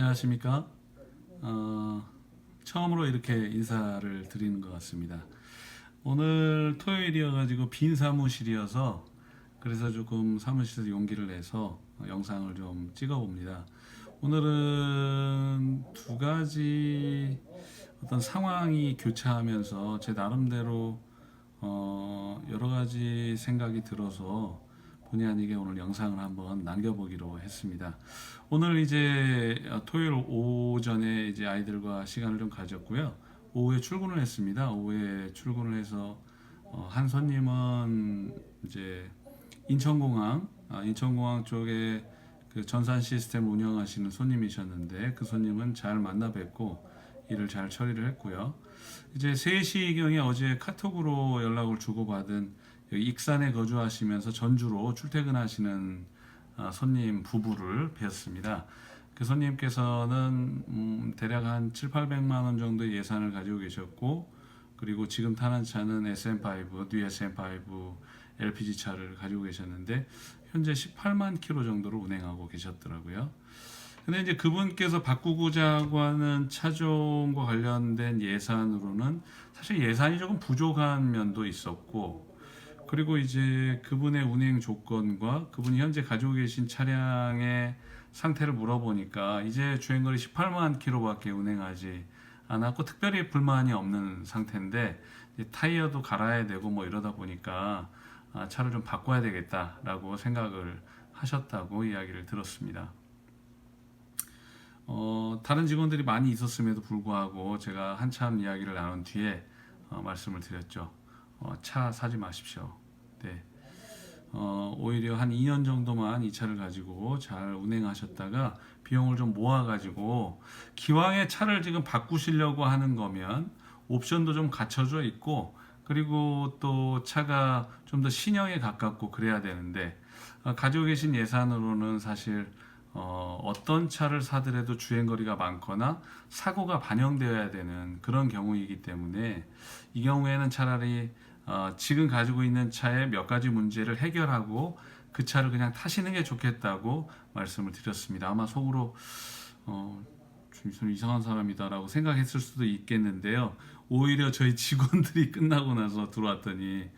안녕하십니까? 어, 처음으로 이렇게 인사를 드리는 것 같습니다. 오늘 토요일이어가지고 빈 사무실이어서 그래서 조금 사무실에서 용기를 내서 영상을 좀 찍어봅니다. 오늘은 두 가지 어떤 상황이 교차하면서 제 나름대로 어, 여러 가지 생각이 들어서 본의 아니게 오늘 영상을 한번 남겨보기로 했습니다. 오늘 이제 어, 토요일 오전에 이제 아이들과 시간을 좀 가졌고요. 오후에 출근을 했습니다. 오후에 출근을 해서 어, 한 손님은 이제 인천공항, 아, 인천공항 쪽에 그 전산 시스템 운영하시는 손님이셨는데 그 손님은 잘 만나 뵙고 일을 잘 처리를 했고요. 이제 3시경에 어제 카톡으로 연락을 주고받은 익산에 거주하시면서 전주로 출퇴근하시는 아, 손님 부부를 뵈었습니다. 그 손님께서는 음, 대략 한 7, 800만 원 정도의 예산을 가지고 계셨고 그리고 지금 타는 차는 SM5, 뉴 SM5 LPG 차를 가지고 계셨는데 현재 18만 킬로 정도를 운행하고 계셨더라고요. 근데 이제 그분께서 바꾸고자 하는 차종과 관련된 예산으로는 사실 예산이 조금 부족한 면도 있었고 그리고 이제 그분의 운행 조건과 그분이 현재 가지고 계신 차량의 상태를 물어보니까 이제 주행거리 18만 킬로밖에 운행하지 않았고 특별히 불만이 없는 상태인데 타이어도 갈아야 되고 뭐 이러다 보니까 아, 차를 좀 바꿔야 되겠다라고 생각을 하셨다고 이야기를 들었습니다. 어, 다른 직원들이 많이 있었음에도 불구하고 제가 한참 이야기를 나눈 뒤에 어, 말씀을 드렸죠. 어, 차 사지 마십시오. 네. 어, 오히려 한 2년 정도만 이 차를 가지고 잘 운행하셨다가 비용을 좀 모아가지고 기왕에 차를 지금 바꾸시려고 하는 거면 옵션도 좀 갖춰져 있고 그리고 또 차가 좀 더 신형에 가깝고 그래야 되는데 어, 가지고 계신 예산으로는 사실 어, 어떤 차를 사더라도 주행거리가 많거나 사고가 반영되어야 되는 그런 경우이기 때문에 이 경우에는 차라리 어, 지금 가지고 있는 차의 몇 가지 문제를 해결하고 그 차를 그냥 타시는 게 좋겠다고 말씀을 드렸습니다. 아마 속으로 어, 주임선 이상한 사람이다라고 생각했을 수도 있겠는데요. 오히려 저희 직원들이 끝나고 나서 들어왔더니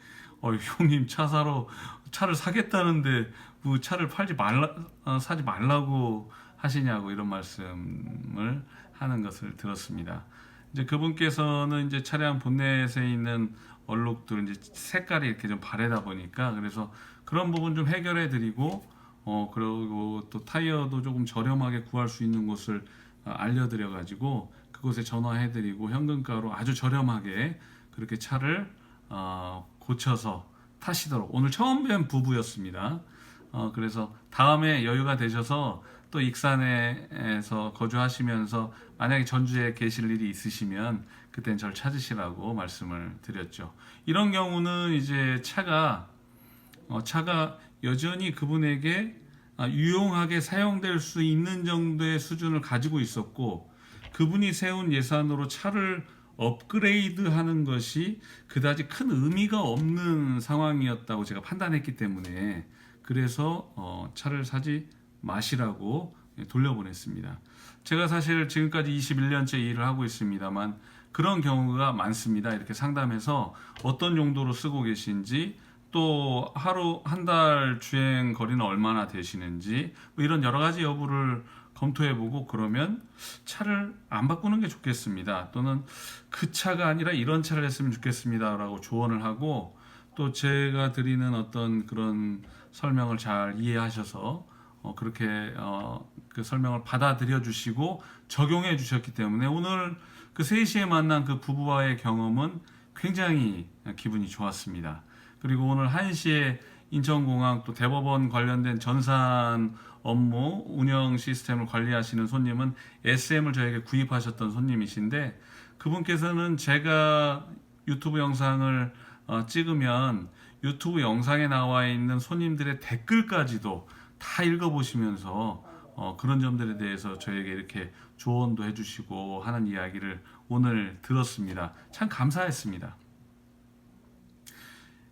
어, 형님 차 사러 차를 사겠다는데 뭐 차를 팔지 말라 어, 사지 말라고 하시냐고 이런 말씀을 하는 것을 들었습니다. 이제 그분께서는 이제 차량 본넷에 있는 얼룩들 이제 색깔이 이렇게 좀 바래다 보니까 그래서 그런 부분 좀 해결해 드리고 어 그리고 또 타이어도 조금 저렴하게 구할 수 있는 곳을 어, 알려드려 가지고 그곳에 전화해 드리고 현금가로 아주 저렴하게 그렇게 차를 어, 고쳐서 타시도록 오늘 처음 뵌 부부였습니다. 어, 그래서 다음에 여유가 되셔서 또 익산에서 거주하시면서 만약에 전주에 계실 일이 있으시면 그땐 절 찾으시라고 말씀을 드렸죠. 이런 경우는 이제 차가 어, 차가 여전히 그분에게 아, 유용하게 사용될 수 있는 정도의 수준을 가지고 있었고 그분이 세운 예산으로 차를 업그레이드 하는 것이 그다지 큰 의미가 없는 상황이었다고 제가 판단했기 때문에 그래서 어, 차를 사지 마시라고 돌려보냈습니다. 제가 사실 지금까지 21년째 일을 하고 있습니다만 그런 경우가 많습니다. 이렇게 상담해서 어떤 용도로 쓰고 계신지 또 하루 한 달 주행 거리는 얼마나 되시는지 뭐 이런 여러 가지 여부를 검토해보고 그러면 차를 안 바꾸는 게 좋겠습니다. 또는 그 차가 아니라 이런 차를 했으면 좋겠습니다라고 조언을 하고 또 제가 드리는 어떤 그런 설명을 잘 이해하셔서 어, 그렇게 어, 그 설명을 받아들여 주시고 적용해 주셨기 때문에 오늘 그 3시에 만난 그 부부와의 경험은 굉장히 기분이 좋았습니다. 그리고 오늘 1시에 인천공항 또 대법원 관련된 전산 업무 운영 시스템을 관리하시는 손님은 SM을 저에게 구입하셨던 손님이신데 그분께서는 제가 유튜브 영상을 어, 찍으면 유튜브 영상에 나와 있는 손님들의 댓글까지도 다 읽어보시면서 어, 그런 점들에 대해서 저에게 이렇게 조언도 해주시고 하는 이야기를 오늘 들었습니다. 참 감사했습니다.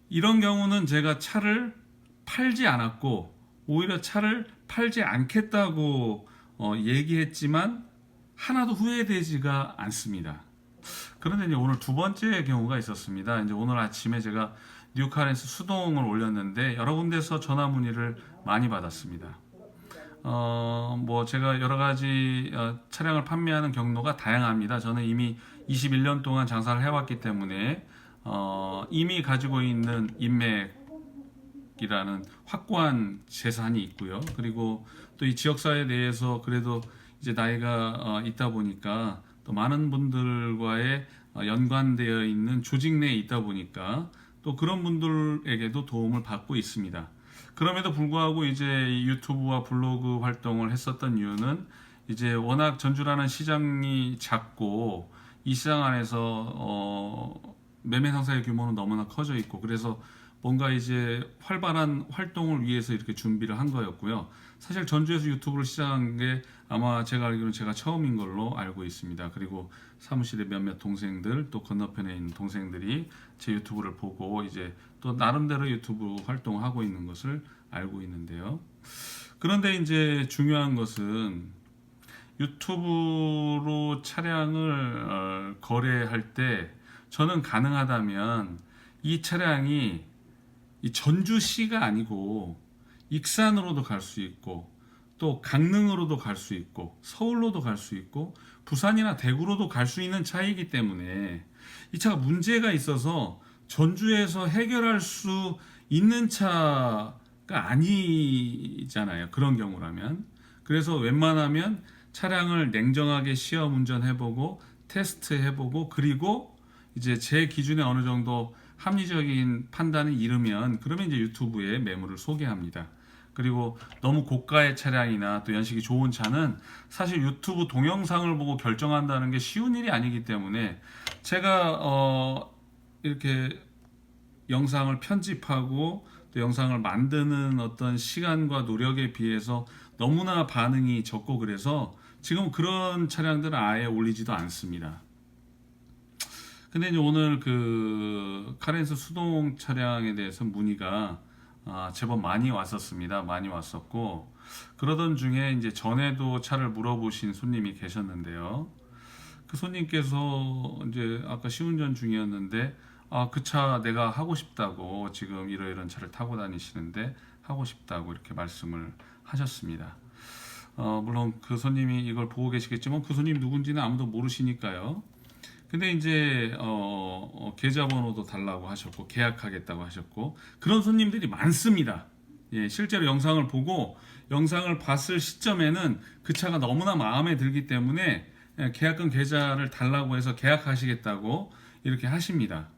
이런 경우는 제가 차를 팔지 않았고 오히려 차를 팔지 않겠다고 어, 얘기했지만 하나도 후회되지가 않습니다. 그런데 이제 오늘 두 번째 경우가 있었습니다. 이제 오늘 아침에 제가 뉴카렌스 수동을 올렸는데 여러 군데서 전화 문의를 많이 받았습니다. 어, 뭐 제가 여러 가지 어, 차량을 판매하는 경로가 다양합니다. 저는 이미 21년 동안 장사를 해왔기 때문에 어, 이미 가지고 있는 인맥이라는 확고한 재산이 있고요. 그리고 또 이 지역사회 내에서 그래도 이제 나이가 어, 있다 보니까 또 많은 분들과의 어, 연관되어 있는 조직 내에 있다 보니까 또 그런 분들에게도 도움을 받고 있습니다. 그럼에도 불구하고 이제 이 유튜브와 블로그 활동을 했었던 이유는 이제 워낙 전주라는 시장이 작고 이 시장 안에서 어, 매매 상사의 규모는 너무나 커져 있고 그래서 뭔가 이제 활발한 활동을 위해서 이렇게 준비를 한 거였고요. 사실 전주에서 유튜브를 시작한 게 아마 제가 알기로는 제가 처음인 걸로 알고 있습니다. 그리고 사무실에 몇몇 동생들 또 건너편에 있는 동생들이 제 유튜브를 보고 이제 또 나름대로 유튜브 활동을 하고 있는 것을 알고 있는데요. 그런데 이제 중요한 것은 유튜브로 차량을 어, 거래할 때 저는 가능하다면 이 차량이 이 전주시가 아니고 익산으로도 갈 수 있고 또 강릉으로도 갈 수 있고 서울로도 갈 수 있고 부산이나 대구로도 갈 수 있는 차이기 때문에 이 차가 문제가 있어서 전주에서 해결할 수 있는 차가 아니잖아요. 그런 경우라면. 그래서 웬만하면 차량을 냉정하게 시험 운전해보고 테스트해보고 그리고 이제 제 기준에 어느 정도 합리적인 판단이 이르면 그러면 이제 유튜브에 매물을 소개합니다. 그리고 너무 고가의 차량이나 또 연식이 좋은 차는 사실 유튜브 동영상을 보고 결정한다는 게 쉬운 일이 아니기 때문에 제가 어 이렇게 영상을 편집하고 또 영상을 만드는 어떤 시간과 노력에 비해서 너무나 반응이 적고 그래서 지금 그런 차량들은 아예 올리지도 않습니다. 근데 이제 오늘 그 카렌스 수동 차량에 대해서 문의가 아, 제법 많이 왔었습니다. 많이 왔었고 그러던 중에 이제 전에도 차를 물어보신 손님이 계셨는데요. 그 손님께서 이제 아까 시운전 중이었는데 아, 그 차 내가 하고 싶다고 지금 이러이런 차를 타고 다니시는데 하고 싶다고 이렇게 말씀을 하셨습니다. 어, 물론 그 손님이 이걸 보고 계시겠지만 그 손님 누군지는 아무도 모르시니까요. 근데 이제 어, 어, 계좌번호도 달라고 하셨고 계약하겠다고 하셨고 그런 손님들이 많습니다. 예, 실제로 영상을 보고 영상을 봤을 시점에는 그 차가 너무나 마음에 들기 때문에 예, 계약금 계좌를 달라고 해서 계약하시겠다고 이렇게 하십니다.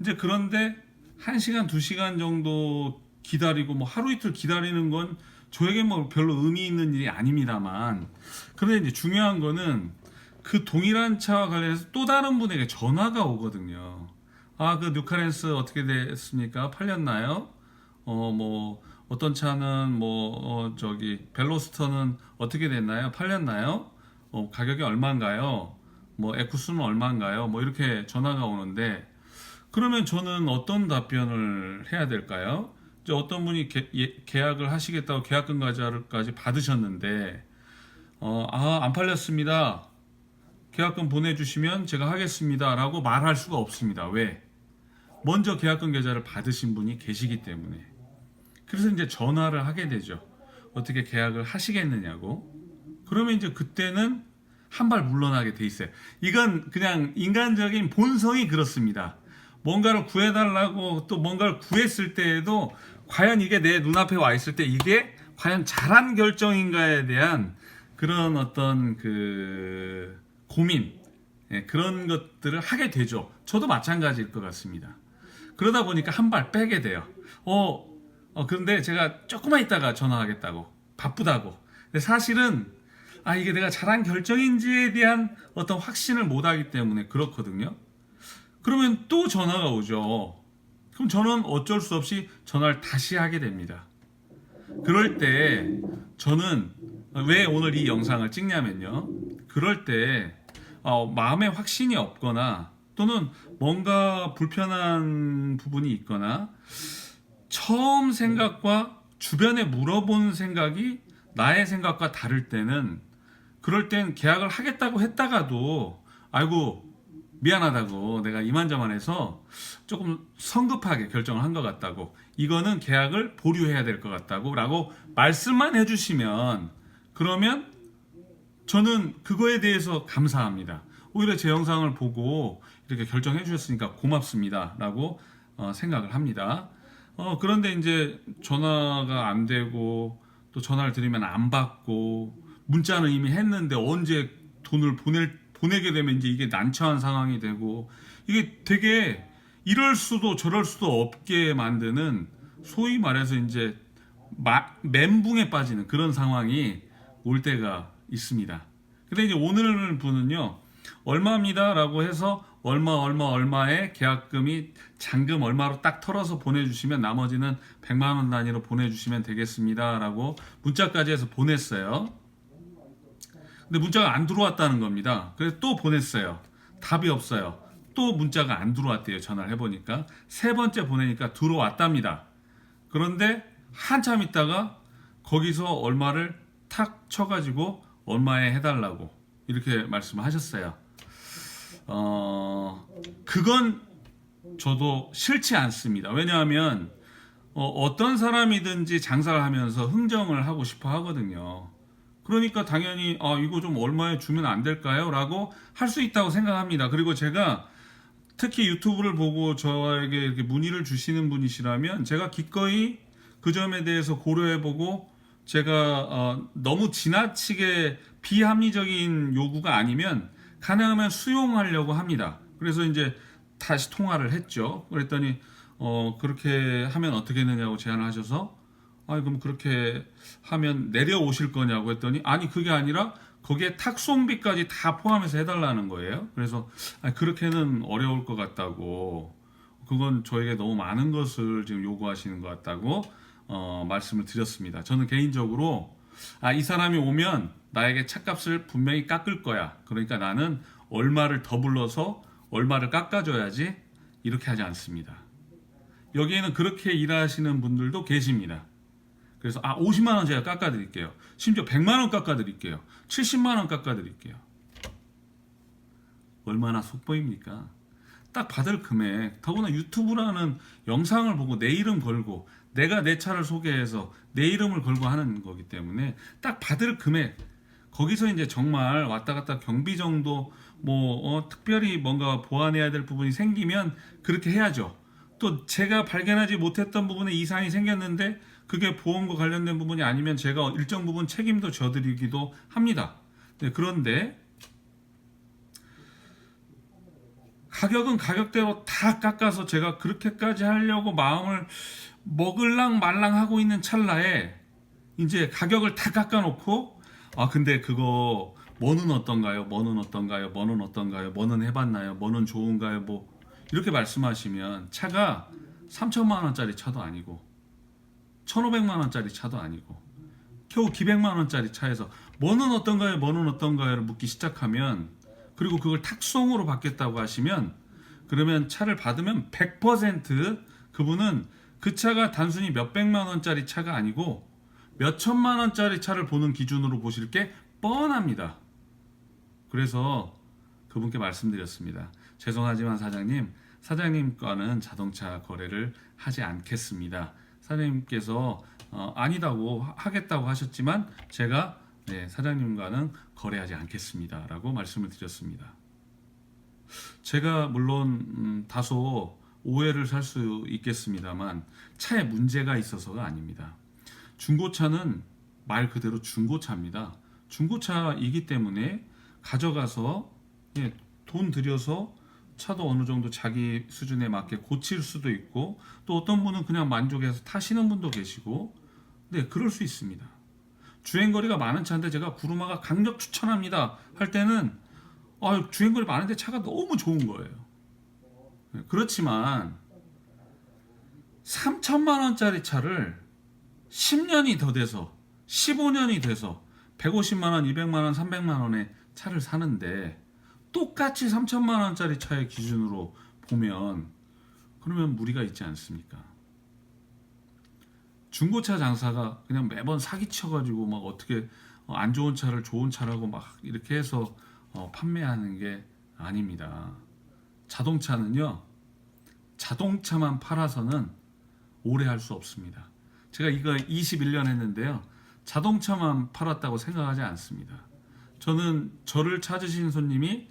이제 그런데 1시간, 2시간 정도 기다리고 뭐 하루 이틀 기다리는 건 저에게 뭐 별로 의미 있는 일이 아닙니다만 그런데 이제 중요한 거는 그 동일한 차와 관련해서 또 다른 분에게 전화가 오거든요. 아, 그 뉴카렌스 어떻게 됐습니까? 팔렸나요? 어, 뭐, 어떤 차는 뭐, 어, 저기, 벨로스터는 어떻게 됐나요? 팔렸나요? 어, 가격이 얼마인가요? 뭐, 에쿠스는 얼마인가요? 뭐, 이렇게 전화가 오는데, 그러면 저는 어떤 답변을 해야 될까요? 이제 어떤 분이 계, 예, 계약을 하시겠다고 계약금 과자까지 받으셨는데, 어, 아, 안 팔렸습니다. 계약금 보내주시면 제가 하겠습니다 라고 말할 수가 없습니다. 왜? 먼저 계약금 계좌를 받으신 분이 계시기 때문에. 그래서 이제 전화를 하게 되죠. 어떻게 계약을 하시겠느냐고. 그러면 이제 그때는 한 발 물러나게 돼 있어요. 이건 그냥 인간적인 본성이 그렇습니다. 뭔가를 구해달라고 또 뭔가를 구했을 때에도 과연 이게 내 눈앞에 와 있을 때 이게 과연 잘한 결정인가에 대한 그런 어떤 그 고민 예, 그런 것들을 하게 되죠. 저도 마찬가지일 것 같습니다. 그러다 보니까 한 발 빼게 돼요. 어, 어, 그런데 제가 조금만 있다가 전화하겠다고 바쁘다고. 근데 사실은 아 이게 내가 잘한 결정인지에 대한 어떤 확신을 못하기 때문에 그렇거든요. 그러면 또 전화가 오죠. 그럼 저는 어쩔 수 없이 전화를 다시 하게 됩니다. 그럴 때 저는 왜 오늘 이 영상을 찍냐면요. 그럴 때 어, 마음에 확신이 없거나 또는 뭔가 불편한 부분이 있거나 처음 생각과 주변에 물어본 생각이 나의 생각과 다를 때는 그럴 땐 계약을 하겠다고 했다가도 아이고 미안하다고 내가 이만저만해서 조금 성급하게 결정을 한 것 같다고 이거는 계약을 보류해야 될 것 같다고 라고 말씀만 해주시면 그러면 저는 그거에 대해서 감사합니다. 오히려 제 영상을 보고 이렇게 결정해 주셨으니까 고맙습니다. 라고 어, 생각을 합니다. 어, 그런데 이제 전화가 안 되고 또 전화를 드리면 안 받고 문자는 이미 했는데 언제 돈을 보낼, 보내게 되면 이제 이게 난처한 상황이 되고 이게 되게 이럴 수도 저럴 수도 없게 만드는 소위 말해서 이제 마- 멘붕에 빠지는 그런 상황이 올 때가 있습니다. 근데 이제 오늘 분은요, 얼마입니다라고 해서 얼마, 얼마, 얼마의 계약금이 잔금 얼마로 딱 털어서 보내주시면 나머지는 100만 원 단위로 보내주시면 되겠습니다라고 문자까지 해서 보냈어요. 근데 문자가 안 들어왔다는 겁니다. 그래서 또 보냈어요. 답이 없어요. 또 문자가 안 들어왔대요. 전화를 해보니까. 세 번째 보내니까 들어왔답니다. 그런데 한참 있다가 거기서 얼마를 탁 쳐가지고 얼마에 해달라고 이렇게 말씀을 하셨어요. 어, 그건 저도 싫지 않습니다. 왜냐하면 어, 떤 사람이든지 장사를 하면서 흥정을 하고 싶어 하거든요. 그러니까 당연히 아, 이거 좀 얼마에 주면 안 될까요? 라고 할 수 있다고 생각합니다. 그리고 제가 특히 유튜브를 보고 저에게 문의를 주시는 분이시라면 제가 기꺼이 그 점에 대해서 고려해보고 제가 어, 너무 지나치게 비합리적인 요구가 아니면 가능하면 수용하려고 합니다. 그래서 이제 다시 통화를 했죠. 그랬더니 어, 그렇게 하면 어떻게 되냐고 제안을 하셔서 아 그럼 그렇게 하면 내려오실 거냐고 했더니 아니 그게 아니라 거기에 탁송비까지 다 포함해서 해달라는 거예요. 그래서 아니, 그렇게는 어려울 것 같다고 그건 저에게 너무 많은 것을 지금 요구하시는 것 같다고 어, 말씀을 드렸습니다. 저는 개인적으로 아, 이 사람이 오면 나에게 차값을 분명히 깎을 거야. 그러니까 나는 얼마를 더 불러서 얼마를 깎아줘야지 이렇게 하지 않습니다. 여기에는 그렇게 일하시는 분들도 계십니다. 그래서 아 50만 원 제가 깎아 드릴게요. 심지어 100만 원 깎아 드릴게요. 70만 원 깎아 드릴게요. 얼마나 속보입니까? 딱 받을 금액, 더구나 유튜브라는 영상을 보고 내 이름 걸고 내가 내 차를 소개해서 내 이름을 걸고 하는 거기 때문에 딱 받을 금액 거기서 이제 정말 왔다 갔다 경비 정도 뭐 어, 특별히 뭔가 보완해야 될 부분이 생기면 그렇게 해야죠. 또 제가 발견하지 못했던 부분에 이상이 생겼는데 그게 보험과 관련된 부분이 아니면 제가 일정 부분 책임도 져드리기도 합니다. 네, 그런데 가격은 가격대로 다 깎아서 제가 그렇게까지 하려고 마음을 먹을랑 말랑 하고 있는 찰나에 이제 가격을 다 깎아놓고 아 근데 그거 뭐는 어떤가요? 뭐는 어떤가요? 뭐는 어떤가요? 뭐는 해봤나요? 뭐는 좋은가요? 뭐 이렇게 말씀하시면 차가 3천만 원짜리 차도 아니고 1,500만 원짜리 차도 아니고 겨우 기백만 원짜리 차에서 뭐는 어떤가요? 뭐는 어떤가요를 묻기 시작하면 그리고 그걸 탁송으로 받겠다고 하시면 그러면 차를 받으면 100% 그분은 그 차가 단순히 몇백만 원짜리 차가 아니고 몇천만 원짜리 차를 보는 기준으로 보실 게 뻔합니다. 그래서 그분께 말씀드렸습니다. 죄송하지만 사장님, 사장님과는 자동차 거래를 하지 않겠습니다. 사장님께서 어, 아니다고 하- 하겠다고 하셨지만 제가 네, 사장님과는 거래하지 않겠습니다라고 말씀을 드렸습니다. 제가 물론 음, 다소 오해를 살 수 있겠습니다만 차에 문제가 있어서가 아닙니다. 중고차는 말 그대로 중고차입니다. 중고차이기 때문에 가져가서 예, 돈 들여서 차도 어느 정도 자기 수준에 맞게 고칠 수도 있고 또 어떤 분은 그냥 만족해서 타시는 분도 계시고 네 그럴 수 있습니다. 주행거리가 많은 차인데 제가 구루마가 강력 추천합니다 할 때는 아, 주행거리 많은데 차가 너무 좋은 거예요. 네, 그렇지만 3천만 원짜리 차를 10년이 더 돼서 15년이 돼서 150만 원, 200만 원, 300만 원의 차를 사는데 똑같이 3천만 원짜리 차의 기준으로 보면 그러면 무리가 있지 않습니까? 중고차 장사가 그냥 매번 사기쳐가지고 막 어떻게 어, 안 좋은 차를 좋은 차라고 막 이렇게 해서 어, 판매하는 게 아닙니다. 자동차는요, 자동차만 팔아서는 오래 할 수 없습니다. 제가 이거 21년 했는데요, 자동차만 팔았다고 생각하지 않습니다. 저는 저를 찾으신 손님이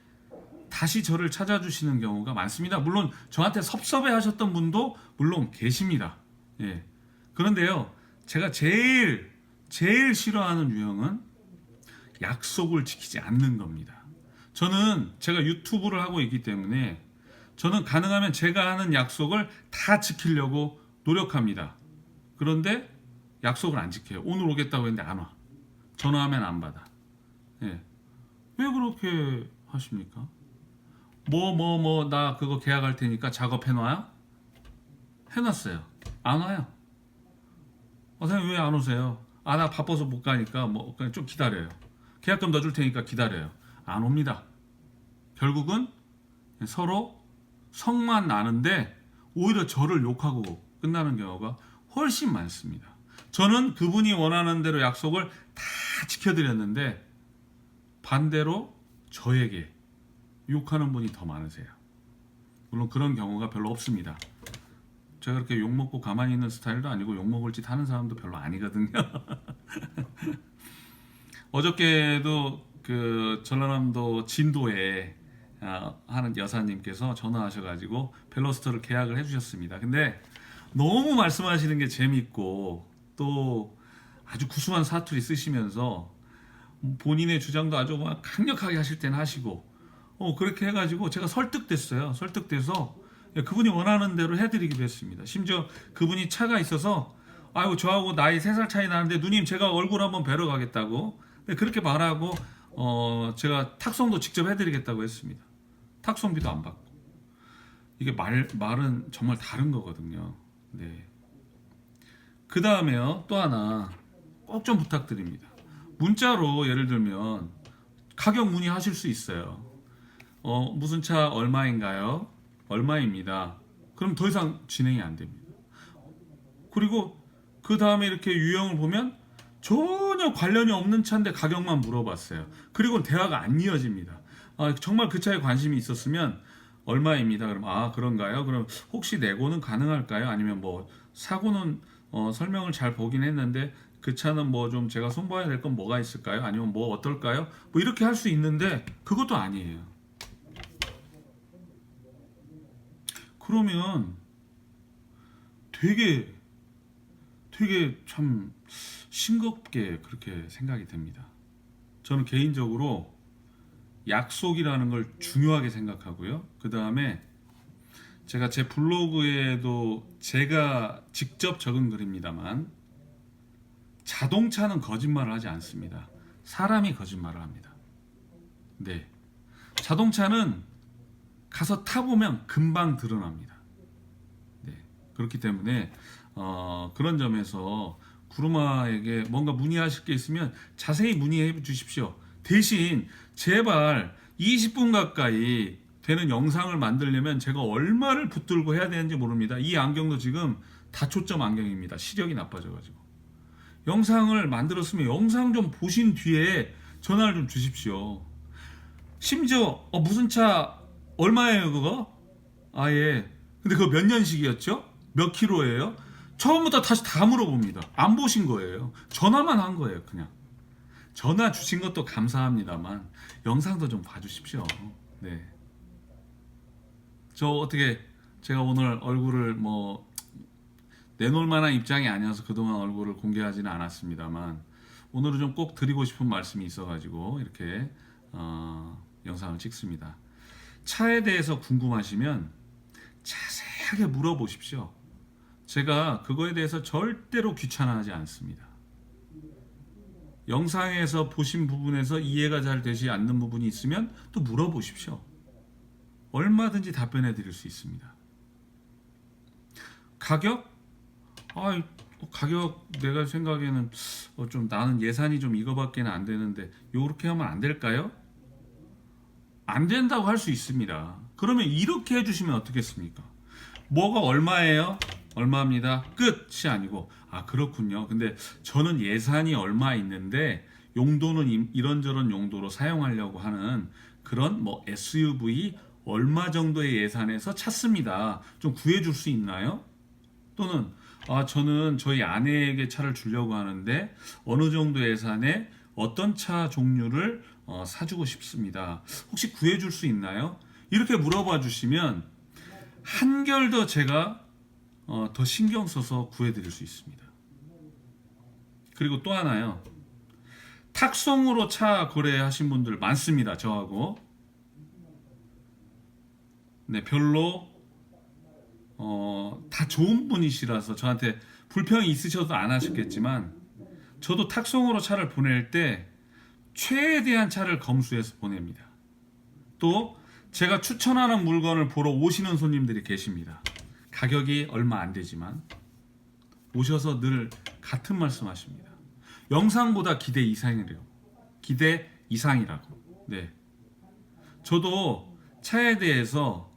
다시 저를 찾아주시는 경우가 많습니다. 물론 저한테 섭섭해 하셨던 분도 물론 계십니다. 예. 그런데요, 제가 제일, 제일 싫어하는 유형은 약속을 지키지 않는 겁니다. 저는 제가 유튜브를 하고 있기 때문에 저는 가능하면 제가 하는 약속을 다 지키려고 노력합니다. 그런데 약속을 안 지켜요. 오늘 오겠다고 했는데 안 와. 전화하면 안 받아. 예. 왜 그렇게 하십니까? 뭐 뭐 뭐 나 그거 계약할 테니까 작업해 놔요? 해놨어요. 안 와요. 어, 선생님 왜 안 오세요? 아 나 바빠서 못 가니까 뭐 그냥 좀 기다려요. 계약금 더줄 테니까 기다려요. 안 옵니다. 결국은 서로 성만 나는데 오히려 저를 욕하고 끝나는 경우가 훨씬 많습니다. 저는 그분이 원하는 대로 약속을 다 지켜드렸는데 반대로 저에게 욕하는 분이 더 많으세요. 물론 그런 경우가 별로 없습니다. 제가 그렇게 욕 먹고 가만히 있는 스타일도 아니고 욕 먹을 짓 하는 사람도 별로 아니거든요. 어저께도 그 전라남도 진도에 아, 하는 여사님께서 전화하셔가지고 벨로스터를 계약을 해주셨습니다. 근데 너무 말씀하시는 게 재밌고 또 아주 구수한 사투리 쓰시면서 본인의 주장도 아주 막 강력하게 하실 때는 하시고 어 그렇게 해가지고 제가 설득됐어요. 설득돼서 예, 그분이 원하는 대로 해드리기도 했습니다. 심지어 그분이 차가 있어서 아이고 저하고 나이 3살 차이 나는데 누님 제가 얼굴 한번 뵈러 가겠다고 네, 그렇게 말하고 어 제가 탁송도 직접 해드리겠다고 했습니다. 탁송비도 안 받고 이게 말 말은 정말 다른 거거든요. 네. 그 다음에요 또 하나 꼭 좀 부탁드립니다. 문자로 예를 들면 가격 문의하실 수 있어요. 어 무슨 차 얼마인가요? 얼마입니다. 그럼 더 이상 진행이 안 됩니다. 그리고 그 다음에 이렇게 유형을 보면 전혀 관련이 없는 차인데 가격만 물어봤어요. 그리고 대화가 안 이어집니다. 아, 정말 그 차에 관심이 있었으면 얼마입니다. 그럼 아 그런가요? 그럼 혹시 내고는 가능할까요? 아니면 뭐 사고는 어, 설명을 잘 보긴 했는데 그 차는 뭐 좀 제가 손봐야 될 건 뭐가 있을까요? 아니면 뭐 어떨까요? 뭐 이렇게 할 수 있는데 그것도 아니에요. 그러면 되게 되게 참 싱겁게 그렇게 생각이 됩니다. 저는 개인적으로 약속이라는 걸 중요하게 생각하고요. 그 다음에 제가 제 블로그에도 제가 직접 적은 글입니다만 자동차는 거짓말을 하지 않습니다. 사람이 거짓말을 합니다. 네. 자동차는 가서 타보면 금방 드러납니다. 네. 그렇기 때문에 어, 그런 점에서 구루마에게 뭔가 문의하실 게 있으면 자세히 문의해 주십시오. 대신 제발 20분 가까이 되는 영상을 만들려면 제가 얼마를 붙들고 해야 되는지 모릅니다. 이 안경도 지금 다초점 안경입니다. 시력이 나빠져가지고. 영상을 만들었으면 영상 좀 보신 뒤에 전화를 좀 주십시오. 심지어 어, 무슨 차 얼마예요 그거? 아예. 근데 그거 몇 년식이었죠? 몇 킬로예요? 처음부터 다시 다 물어봅니다. 안 보신 거예요. 전화만 한 거예요, 그냥. 전화 주신 것도 감사합니다만 영상도 좀 봐주십시오. 네. 저 어떻게 제가 오늘 얼굴을 뭐 내놓을 만한 입장이 아니어서 그동안 얼굴을 공개하지는 않았습니다만 오늘은 좀 꼭 드리고 싶은 말씀이 있어가지고 이렇게 어, 영상을 찍습니다. 차에 대해서 궁금하시면 자세하게 물어보십시오. 제가 그거에 대해서 절대로 귀찮아하지 않습니다. 영상에서 보신 부분에서 이해가 잘 되지 않는 부분이 있으면 또 물어보십시오. 얼마든지 답변해 드릴 수 있습니다. 가격? 아, 가격 내가 생각에는 어, 좀 나는 예산이 좀 이거밖에는 안 되는데 요렇게 하면 안 될까요? 안 된다고 할 수 있습니다. 그러면 이렇게 해주시면 어떻겠습니까? 뭐가 얼마예요? 얼마입니다. 끝이 아니고 아 그렇군요. 근데 저는 예산이 얼마 있는데 용도는 이- 이런저런 용도로 사용하려고 하는 그런 뭐 SUV 얼마 정도의 예산에서 찾습니다. 좀 구해줄 수 있나요? 또는 아 저는 저희 아내에게 차를 주려고 하는데 어느 정도 예산에 어떤 차 종류를 어, 사주고 싶습니다. 혹시 구해줄 수 있나요? 이렇게 물어봐 주시면 한결 더 제가 어, 더 신경 써서 구해드릴 수 있습니다. 그리고 또 하나요. 탁송으로 차 거래하신 분들 많습니다. 저하고. 네, 별로 어, 다 좋은 분이시라서 저한테 불평이 있으셔도 안 하셨겠지만 저도 탁송으로 차를 보낼 때 최대한 차를 검수해서 보냅니다. 또 제가 추천하는 물건을 보러 오시는 손님들이 계십니다. 가격이 얼마 안 되지만 오셔서 늘 같은 말씀하십니다. 영상보다 기대 이상이래요. 기대 이상이라고. 네. 저도 차에 대해서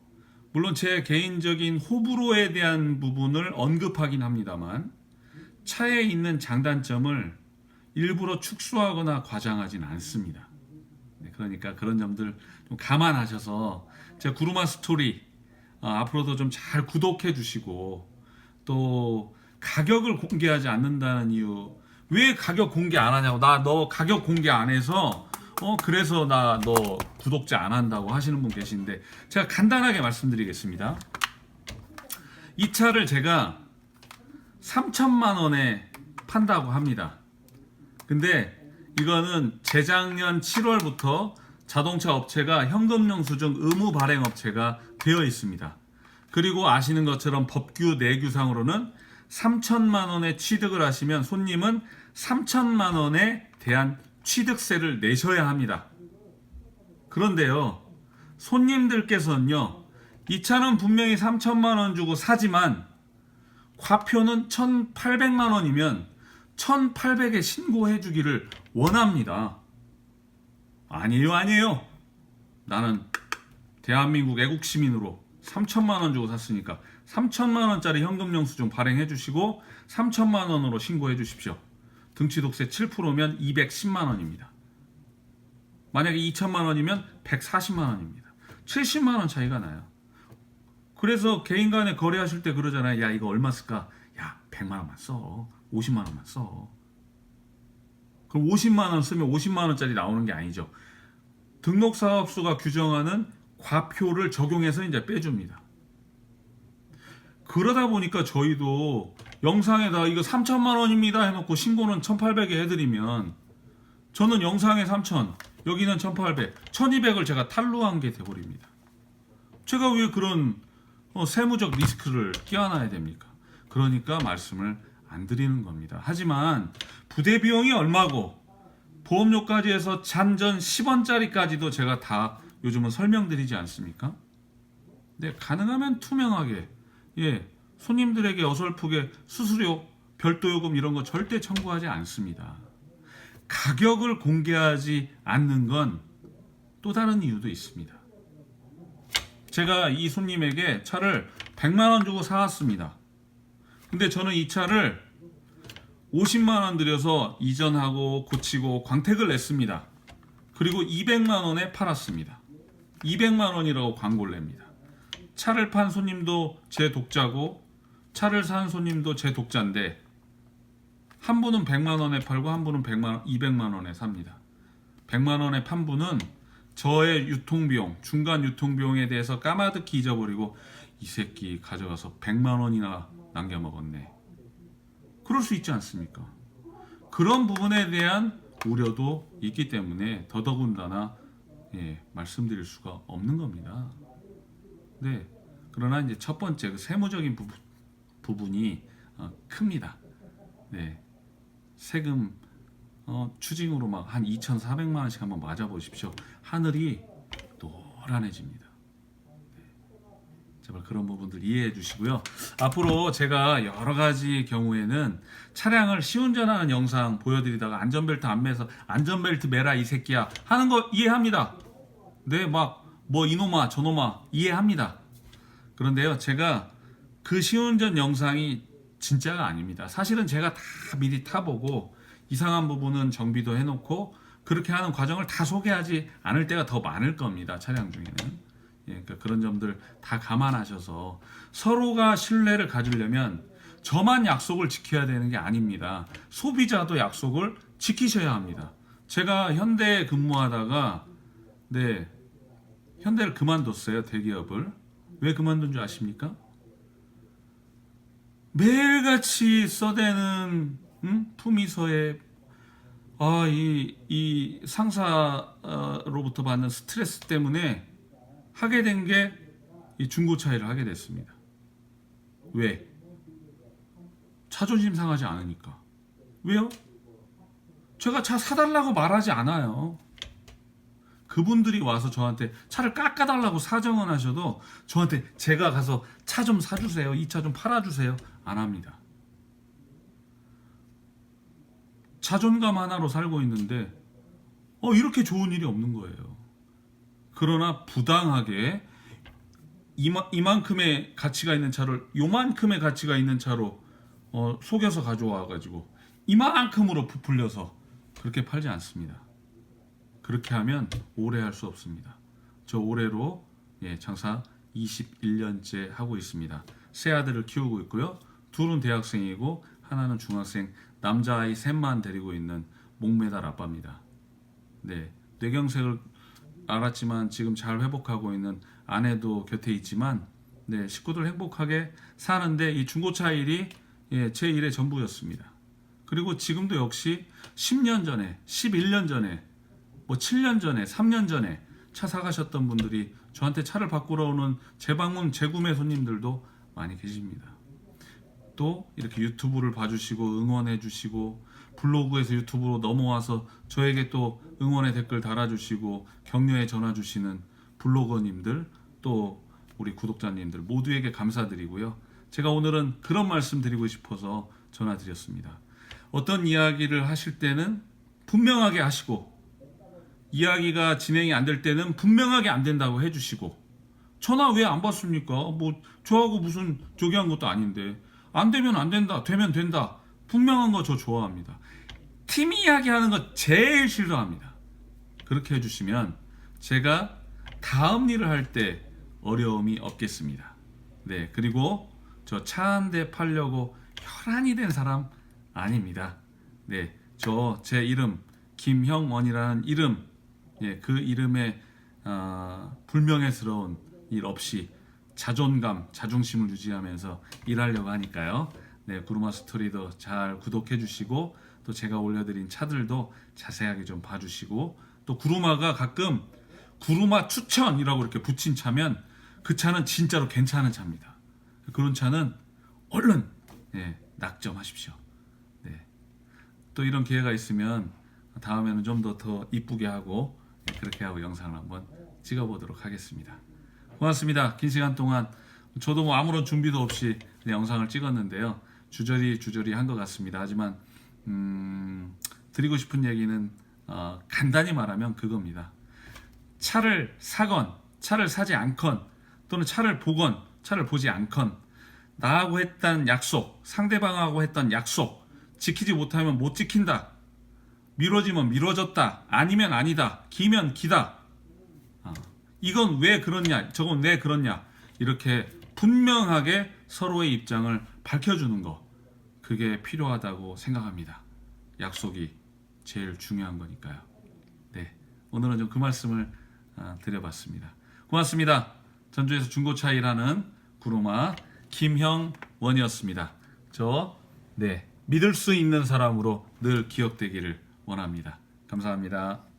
물론 제 개인적인 호불호에 대한 부분을 언급하긴 합니다만 차에 있는 장단점을 일부러 축소하거나 과장하진 않습니다. 네, 그러니까 그런 점들 좀 감안하셔서 제 구루마 스토리 어, 앞으로도 좀 잘 구독해 주시고 또 가격을 공개하지 않는다는 이유 왜 가격 공개 안 하냐고 나 너 가격 공개 안 해서 어 그래서 나 너 구독자 안 한다고 하시는 분 계신데 제가 간단하게 말씀드리겠습니다. 이 차를 제가 3천만 원에 판다고 합니다. 근데 이거는 재작년 7월부터 자동차 업체가 현금 영수증 의무 발행 업체가 되어 있습니다. 그리고 아시는 것처럼 법규 내규상으로는 3천만 원에 취득을 하시면 손님은 3천만 원에 대한 취득세를 내셔야 합니다. 그런데요, 손님들께서는요, 이 차는 분명히 3천만 원 주고 사지만 과표는 1,800만 원이면 1,800에 신고해 주기를 원합니다. 아니에요, 아니에요. 나는 대한민국 애국 시민으로 3천만 원 주고 샀으니까 3천만 원짜리 현금 영수증 발행해 주시고 3천만 원으로 신고해 주십시오. 등취독세 7%면 210만 원입니다. 만약에 2천만 원이면 140만 원입니다. 70만 원 차이가 나요. 그래서 개인 간에 거래하실 때 그러잖아요. 야, 이거 얼마 쓸까? 야, 100만 원만 써. 50만 원만 써. 그럼 50만 원 쓰면 50만 원짜리 나오는 게 아니죠. 등록 사업소가 규정하는 과표를 적용해서 이제 빼줍니다. 그러다 보니까 저희도 영상에다 이거 3천만 원입니다 해놓고 신고는 1,800에 해드리면 저는 영상에 3천, 여기는 1,800, 1,200을 제가 탈루한 게 돼버립니다. 제가 왜 그런 어, 세무적 리스크를 끼안아야 됩니까? 그러니까 말씀을 안 드리는 겁니다. 하지만 부대 비용이 얼마고 보험료까지 해서 잔전 10원짜리까지도 제가 다 요즘은 설명드리지 않습니까? 네, 가능하면 투명하게 예, 손님들에게 어설프게 수수료, 별도 요금 이런 거 절대 청구하지 않습니다. 가격을 공개하지 않는 건 또 다른 이유도 있습니다. 제가 이 손님에게 차를 100만 원 주고 사왔습니다. 근데 저는 이 차를 50만 원 들여서 이전하고 고치고 광택을 냈습니다. 그리고 200만 원에 팔았습니다. 200만 원이라고 광고를 냅니다. 차를 판 손님도 제 독자고 차를 산 손님도 제 독자인데 한 분은 100만 원에 팔고 한 분은 100만 원, 200만 원에 삽니다. 100만 원에 판 분은 저의 유통비용, 중간 유통비용에 대해서 까마득히 잊어버리고 이 새끼 가져가서 100만 원이나 남겨 먹었네. 그럴 수 있지 않습니까? 그런 부분에 대한 우려도 있기 때문에 더더군다나 예, 말씀드릴 수가 없는 겁니다. 네. 그러나 이제 첫 번째 그 세무적인 부분, 부분이 어, 큽니다. 네. 세금 어, 추징으로 막 한 2,400만 원씩 한번 맞아 보십시오. 하늘이 노란해집니다. 네. 제발 그런 부분들 이해해 주시고요. 앞으로 제가 여러 가지 경우에는 차량을 시운전하는 영상 보여드리다가 안전벨트 안 매서 안전벨트 매라 이 새끼야 하는 거 이해합니다. 네, 막 뭐 이놈아 저놈아 이해합니다. 그런데요, 제가 그 시운전 영상이 진짜가 아닙니다. 사실은 제가 다 미리 타보고 이상한 부분은 정비도 해놓고 그렇게 하는 과정을 다 소개하지 않을 때가 더 많을 겁니다. 차량 중에는. 예, 그러니까 그런 점들 다 감안하셔서 서로가 신뢰를 가지려면 저만 약속을 지켜야 되는 게 아닙니다. 소비자도 약속을 지키셔야 합니다. 제가 현대에 근무하다가 네 현대를 그만뒀어요 대기업을 왜 그만둔 줄 아십니까? 매일같이 써대는 음? 품위서에 아, 이, 이 상사로부터 받는 스트레스 때문에 하게 된 게 이 중고 차이를 하게 됐습니다. 왜? 자존심 상하지 않으니까. 왜요? 제가 차 사달라고 말하지 않아요. 그분들이 와서 저한테 차를 깎아달라고 사정은 하셔도 저한테 제가 가서 차 좀 사주세요. 이 차 좀 팔아주세요. 안 합니다. 자존감 하나로 살고 있는데 어 이렇게 좋은 일이 없는 거예요. 그러나 부당하게 이만큼의 가치가 있는 차를 요만큼의 가치가 있는 차로 어, 속여서 가져와 가지고 이만큼으로 부풀려서 그렇게 팔지 않습니다. 그렇게 하면 오래 할 수 없습니다. 저 올해로 예, 장사 21년째 하고 있습니다. 세 아들을 키우고 있고요. 둘은 대학생이고 하나는 중학생 남자아이 셋만 데리고 있는 목매달 아빠입니다. 네, 뇌경색을 알았지만 지금 잘 회복하고 있는 아내도 곁에 있지만 네, 식구들 행복하게 사는데 이 중고차 일이 예, 제 일의 전부였습니다. 그리고 지금도 역시 10년 전에, 11년 전에, 뭐 7년 전에, 3년 전에 차 사가셨던 분들이 저한테 차를 바꾸러 오는 재방문, 재구매 손님들도 많이 계십니다. 또 이렇게 유튜브를 봐주시고 응원해주시고 블로그에서 유튜브로 넘어와서 저에게 또 응원의 댓글 달아주시고 격려의 전화 주시는 블로거님들 또 우리 구독자님들 모두에게 감사드리고요. 제가 오늘은 그런 말씀 드리고 싶어서 전화 드렸습니다. 어떤 이야기를 하실 때는 분명하게 하시고 이야기가 진행이 안 될 때는 분명하게 안 된다고 해주시고 전화 왜 안 받습니까? 뭐 저하고 무슨 저기 한 것도 아닌데 안 되면 안 된다 되면 된다 분명한 거 저 좋아합니다 팀 이야기 하는 거 제일 싫어합니다. 그렇게 해주시면 제가 다음 일을 할 때 어려움이 없겠습니다. 네 그리고 저 차 한 대 팔려고 혈안이 된 사람 아닙니다. 네 저 제 이름 김형원이라는 이름 예, 그 이름에 어, 불명예스러운 일 없이 자존감, 자존심을 유지하면서 일하려고 하니까요. 네, 구루마 스토리도 잘 구독해 주시고 또 제가 올려드린 차들도 자세하게 좀 봐주시고 또 구루마가 가끔 구루마 추천이라고 이렇게 붙인 차면 그 차는 진짜로 괜찮은 차입니다. 그런 차는 얼른 예, 낙점하십시오. 네. 또 이런 기회가 있으면 다음에는 좀 더 더 이쁘게 하고 예, 그렇게 하고 영상을 한번 찍어보도록 하겠습니다. 고맙습니다. 긴 시간 동안 저도 뭐 아무런 준비도 없이 영상을 찍었는데요. 주저리 주저리 한 것 같습니다. 하지만 음, 드리고 싶은 얘기는 어, 간단히 말하면 그겁니다. 차를 사건, 차를 사지 않건, 또는 차를 보건, 차를 보지 않건, 나하고 했던 약속, 상대방하고 했던 약속, 지키지 못하면 못 지킨다. 미뤄지면 미뤄졌다. 아니면 아니다. 기면 기다. 어, 이건 왜 그렇냐, 저건 왜 그렇냐, 이렇게 분명하게 서로의 입장을 밝혀주는 거, 그게 필요하다고 생각합니다. 약속이 제일 중요한 거니까요. 네, 오늘은 좀 그 말씀을 아, 드려봤습니다. 고맙습니다. 전주에서 중고차 일하는 구로마 김형원이었습니다. 저, 네, 믿을 수 있는 사람으로 늘 기억되기를 원합니다. 감사합니다.